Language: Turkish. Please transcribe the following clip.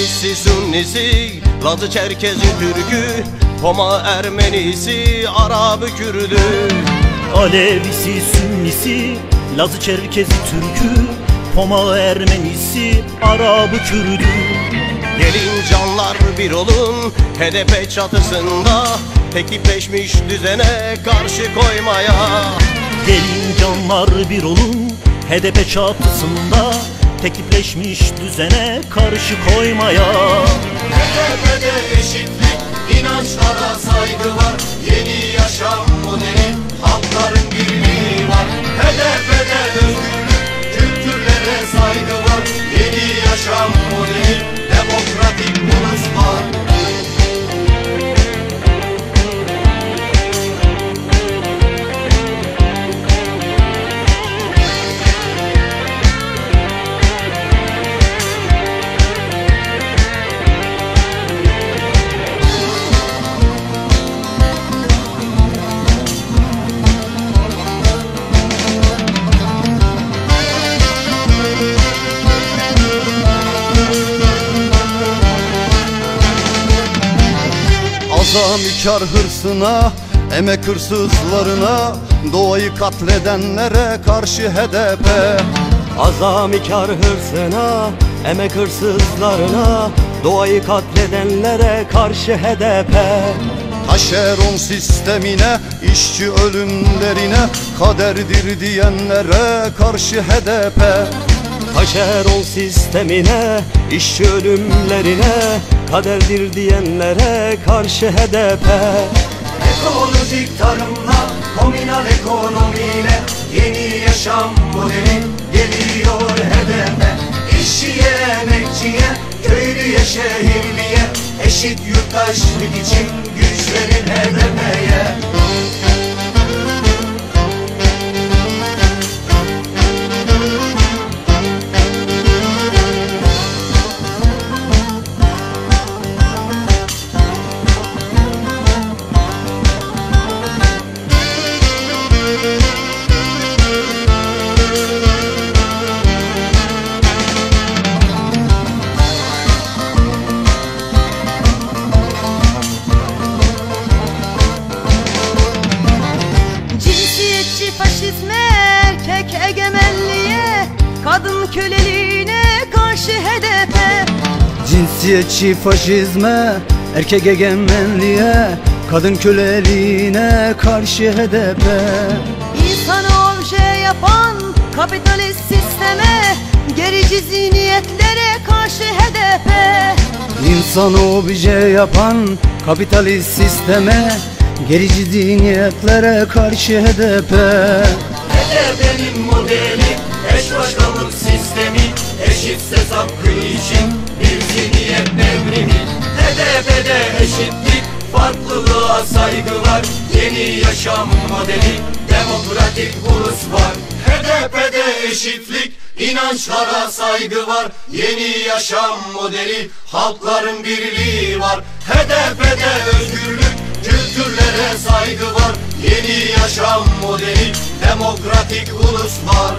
Cinsiyetçisi Lazı Çerkezi Türkü Koma Ermenisi Arabı Kürdü Alevisi, Sünnisi, Lazı Çerkezi Türkü, Poma Ermenisi, Arabı Kürdü. Gelin canlar bir olun HDP çatısında Tekipleşmiş düzene karşı koymaya Gelin canlar bir olun, HDP çatısında tekipleşmiş düzene karşı koymaya. HDP'de eşitlik, inançlara saygı var. Yeni yaşam modeli, halkların birliği var. HDP'de özgürlük, kültürlere saygı var. Yeni yaşam modeli, Azamikar hırsına, emek hırsızlarına Doğayı katledenlere karşı HDP Azamikar hırsına, emek hırsızlarına Doğayı katledenlere karşı HDP Taşeron sistemine, işçi ölümlerine Kaderdir diyenlere karşı HDP Taşeron sistemine, işçi ölümlerine Kaderdir diyenlere karşı HDP Ekolojik tarımla, komünal ekonomiyle Yeni yaşam modeli geliyor HDP İşçiye, emekçiye, köylüye, şehirliye Eşit yurttaşlık için güçlerin HDP'ye Cinsiyetçi faşizme, erkek egemenliğe, kadın köleliğine karşı HDP. İnsanı obje yapan kapitalist sisteme, gerici zihniyetlere karşı HDP. İnsanı obje yapan kapitalist sisteme, gerici zihniyetlere karşı HDP. HDP'nin modeli eş başkanlık sistemi Eşit ses hakkı için bir zihniyet devrimi HDP'de eşitlik farklılığa saygı var. Yeni yaşam modeli demokratik ulus var. HDP'de eşitlik inançlara saygı var. Yeni yaşam modeli halkların birliği var. HDP'de özgürlük kültürlere saygı var. Yeni yaşam modeli demokratik ulus var